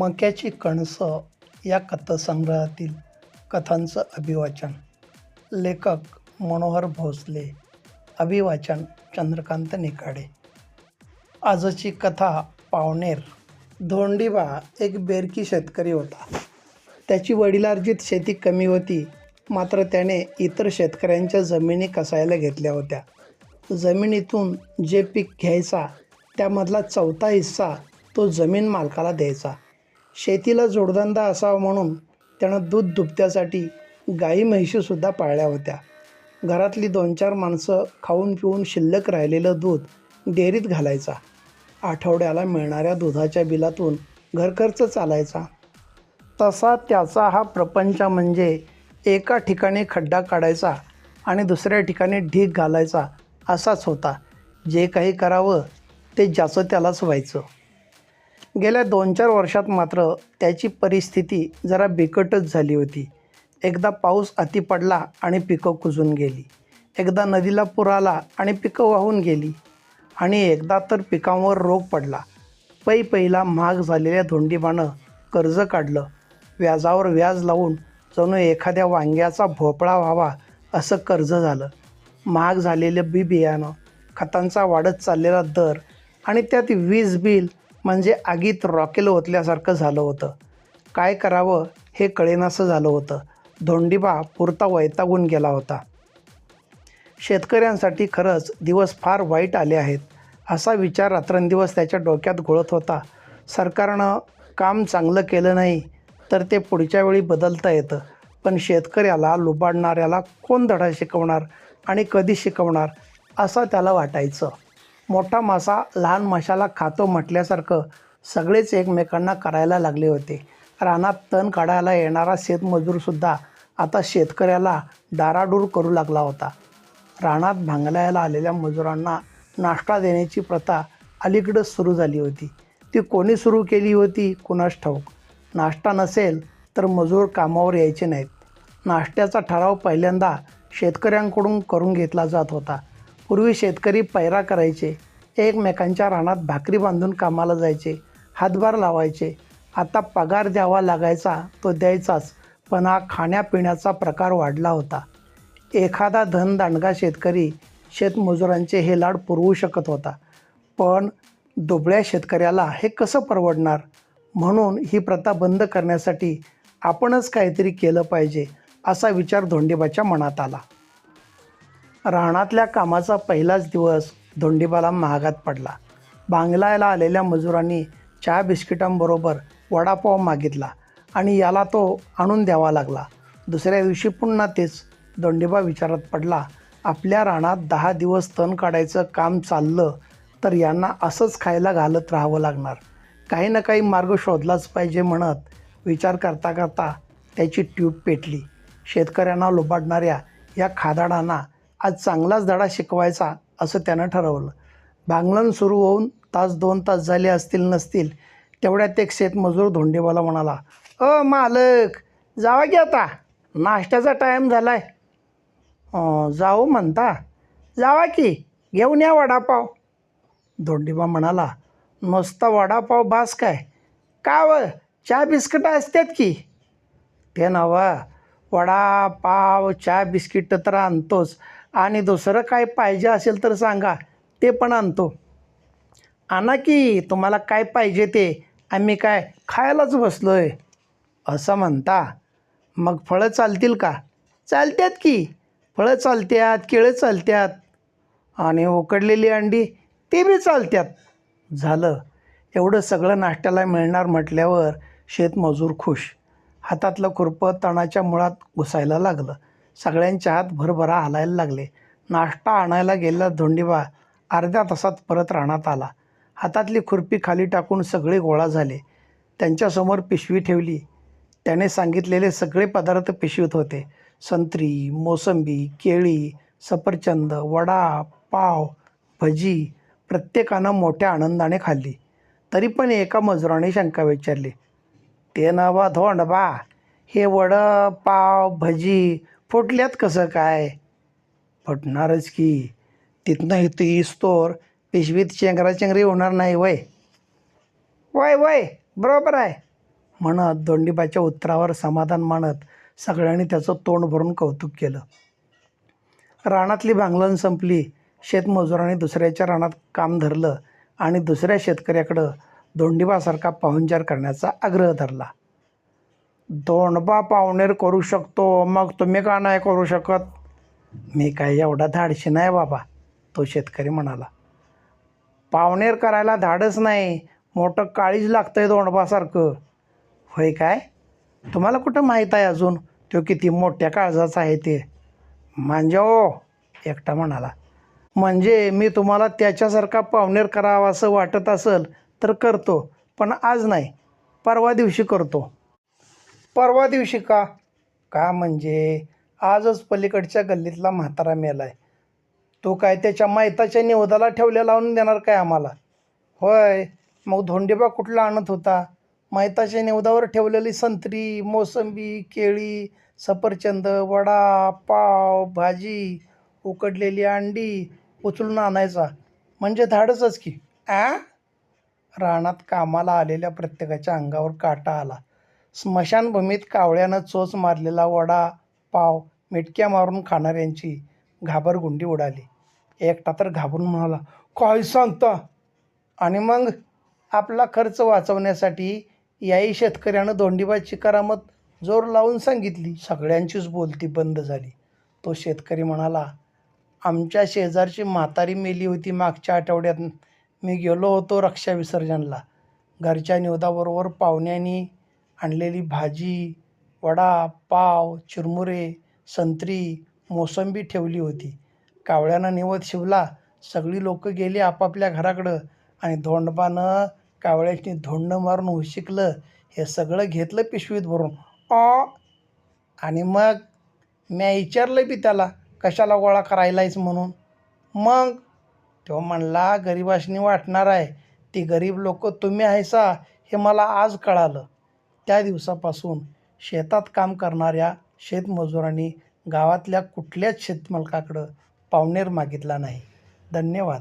मक्याची कणसं या कथासंग्रहातील कथांचं अभिवाचन. लेखक मनोहर भोसले अभिवाचन चंद्रकांत निकाडे आजची कथा पावणेर. धोंडीबा एक बेरकी शेतकरी होता. त्याची वडिलार्जित शेती कमी होती मात्र त्याने इतर शेतकऱ्यांच्या जमिनी कसायला घेतल्या होत्या. जमिनीतून जे पीक घ्यायचा त्यामधला चौथा हिस्सा तो जमीन मालकाला द्यायचा. शेतीला जोडधंदा असावा म्हणून त्यानं दूध दुभत्यासाठी गाई म्हैशीसुद्धा पाळल्या होत्या. घरातली दोन चार माणसं खाऊन पिऊन शिल्लक राहिलेलं दूध डेअरीत घालायचा. आठवड्याला मिळणाऱ्या दुधाच्या बिलातून घरखर्च चालायचा. तसा त्याचा हा प्रपंच म्हणजे एका ठिकाणी खड्डा काढायचा आणि दुसऱ्या ठिकाणी ढीक घालायचा असाच होता. जे काही करावं ते ज्याचं त्यालाच व्हायचं. गेल्या दोन चार वर्षात मात्र त्याची परिस्थिती जरा बिकटच झाली होती. एकदा पाऊस अति पडला आणि पिकं कुजून गेली. एकदा नदीला पूर आला आणि पिकं वाहून गेली. आणि एकदा तर पिकांवर रोग पडला. पै पहिला महाग झालेल्या धोंडीबानं कर्ज काढलं. व्याजावर व्याज लावून जणू एखाद्या वांग्याचा भोपळा व्हावा असं कर्ज झालं. महाग झालेलं बी बियाणं खतांचा वाढत चाललेला दर आणि त्यात वीज बिल म्हणजे आगीत रॉकेल ओतल्यासारखं झालं होतं. काय करावं हे कळेनासं झालं होतं. धोंडीबा पुरता वैतागून गेला होता. शेतकऱ्यांसाठी खरंच दिवस फार वाईट आले आहेत. असा विचार रात्रंदिवस त्याच्या डोक्यात घोळत होता. सरकारनं काम चांगलं केलं नाही तर ते पुढच्या वेळी बदलता येतं. पण शेतकऱ्याला लुबाडणाऱ्याला कोण धडा शिकवणार आणि कधी शिकवणार असं त्याला वाटायचं. मोठा मासा लहान माशाला खातो म्हटल्यासारखं सगळेच एकमेकांना करायला लागले होते. रानात तण काढायला येणारा शेतमजूरसुद्धा आता शेतकऱ्याला डाराडूर करू लागला होता. रानात भांगलायला आलेल्या मजुरांना नाश्ता देण्याची प्रथा अलीकडंच सुरू झाली होती. ती कोणी सुरू केली होती? कुणास ठाऊक. नाश्ता नसेल तर मजूर कामावर यायचे नाहीत. नाश्त्याचा ठराव पहिल्यांदा शेतकऱ्यांकडून करून घेतला जात होता. पूर्वी शेतकरी पैरा करायचे एकमेकांच्या रानात भाकरी बांधून कामाला जायचे हातभार लावायचे. आता पगार द्यावा लागायचा तो द्यायचाच पण हा खाण्यापिण्याचा प्रकार वाढला होता. एखादा धनदांडगा शेतकरी शेतमजुरांचे हे लाड पुरवू शकत होता. पण दुबळ्या शेतकऱ्याला हे कसं परवडणार? म्हणून ही प्रथा बंद करण्यासाठी आपणच काहीतरी केलं पाहिजे असा विचार धोंडेबाच्या मनात आला. रानातल्या कामाचा पहिलाच दिवस धोंडीबाला महागात पडला. बांगलायला आलेल्या मजुरांनी चहा बिस्किटांबरोबर वडापाव मागितला आणि याला तो आणून द्यावा लागला. दुसऱ्या दिवशी पुन्हा तेच दोंडीबा विचारात पडला आपल्या रानात दहा दिवस तण काढायचं काम चाललं तर यांना असंच खायला घालत राहावं लागणार. काही ना काही मार्ग शोधलाच पाहिजे म्हणत विचार करता करता त्याची ट्यूब पेटली. शेतकऱ्यांना लुबाडणाऱ्या या खादाडांना आज चांगलाच धडा शिकवायचा असं त्यानं ठरवलं. भांगलन सुरू होऊन तास दोन तास झाले असतील नसतील तेवढ्यात एक शेतमजूर धोंडेवाला म्हणाला अ मालक जावा की आता? नाश्त्याचा टाईम झाला आहे जाऊ म्हणता. जावा की घेऊन या वडापाव. धोंडीबा म्हणाला नुसता वडापाव बास काय? का व? चहा बिस्किटं असतात की? ते नवा वडापाव चहा बिस्किटं तर आणतोच आणि दुसरं काय पाहिजे असेल तर सांगा ते पण आणतो. आणा की तुम्हाला काय पाहिजे ते. आम्ही काय खायलाच बसलो आहे असं म्हणता. मग फळं चालतील का? चालतात की. फळं चालत्यात केळं चालत्यात. आणि उकडलेली अंडी ते बी चालत्यात. झालं. एवढं सगळं नाश्त्याला मिळणार म्हटल्यावर शेतमजूर खुश. हातातलं खुरपं तणाच्या मुळात घुसायला लागलं. सगळ्यांच्या हात भरभरा हलायला लागले. नाश्ता आणायला गेलेला धोंडीबा अर्ध्या तासात परत राहण्यात आला. हातातली खुरपी खाली टाकून सगळे गोळा झाले. त्यांच्यासमोर पिशवी ठेवली. त्याने सांगितलेले सगळे पदार्थ पिशवीत होते. संत्री मोसंबी केळी सफरचंद वडा पाव भजी प्रत्येकानं मोठ्या आनंदाने खाल्ली. तरी पण एका मजुराने शंका विचारली ते नवा धोंड बा हे वडं पाव भजी फुटल्यात कसं काय? फुटणारच की. तिथनं इथं इस्तोर पिशवीत चेंगराचेंगरी होणार नाही वय. वय वय बरोबर आहे. म्हणत दोंडीबाच्या उत्तरावर समाधान मानत सगळ्यांनी त्याचं तोंड भरून कौतुक केलं. रानातली भांगलन संपली. शेतमजुरांनी दुसऱ्याच्या रानात काम धरलं आणि दुसऱ्या शेतकऱ्याकडं दोंडीबासारखा पाहुणचार करण्याचा आग्रह धरला. दोंडबा पाहुणेर करू शकतो मग तुम्ही का नाही करू शकत? मी काय एवढा धाडशी नाही बाबा तो शेतकरी म्हणाला. पावणेर करायला धाडच नाही मोठं काळीज लागतंय दोंडबासारखं होय काय? तुम्हाला कुठं माहीत आहे अजून? तो किती मोठ्या काळजाचा आहे ते. म्हणजे ओ एकटा म्हणाला. म्हणजे मी तुम्हाला त्याच्यासारखा पावणेर करावा असं वाटत असेल तर करतो पण आज नाही. परवा दिवशी करतो. परवा दिवशी का? का म्हणजे? आजच पलीकडच्या गल्लीतला म्हातारा मेला आहे तो काय त्याच्या मायताच्या निवदाला ठेवल्या लावून देणार काय आम्हाला? होय मग धोंडेबा कुठला आणत होता? मायताच्या निवदावर ठेवलेली संत्री मोसंबी केळी सफरचंद वडा पाव भाजी उकडलेली अंडी उचलून आणायचा. म्हणजे धाडसच की. आ? रानात कामाला आलेल्या प्रत्येकाच्या अंगावर काटा आला. स्मशानभूमीत कावळ्यानं चोच मारलेला वडा पाव मिटक्या मारून खाणाऱ्यांची घाबरगुंडी उडाली. एकटा तर घाबरून म्हणाला काय सांगता? आणि मग आपला खर्च वाचवण्यासाठी याही शेतकऱ्यानं दोंडीबाची करामत जोर लावून सांगितली. सगळ्यांचीच बोलती बंद झाली. तो शेतकरी म्हणाला आमच्या शेजारची म्हातारी मेली होती मागच्या आठवड्यात. मी गेलो होतो रक्षा विसर्जनला. घरच्या निवदाबरोबर पाहुण्यांनी आणलेली भाजी वडा पाव चिरमुरे संत्री मोसंबी ठेवली होती. कावळ्यानं निवत शिवला. सगळी लोक गेली आपापल्या घराकडं आणि धोंडपानं कावळ्याची धोंडं मारून हुशिकलं हे सगळं घेतलं पिशवीत भरून. ऑ आणि मग? मी विचारलं बी त्याला कशाला गोळा करायलायच म्हणून? मग? तो म्हणला गरिबाशनी वाटणार आहे. ती गरीब लोक तुम्ही आहेसा हे मला आज कळालं. त्या दिवसापासून शेतात काम करणाऱ्या शेतमजुरांनी गावातल्या कुठल्याच शेतमालकाकडं पावणेर मागितला नाही. धन्यवाद.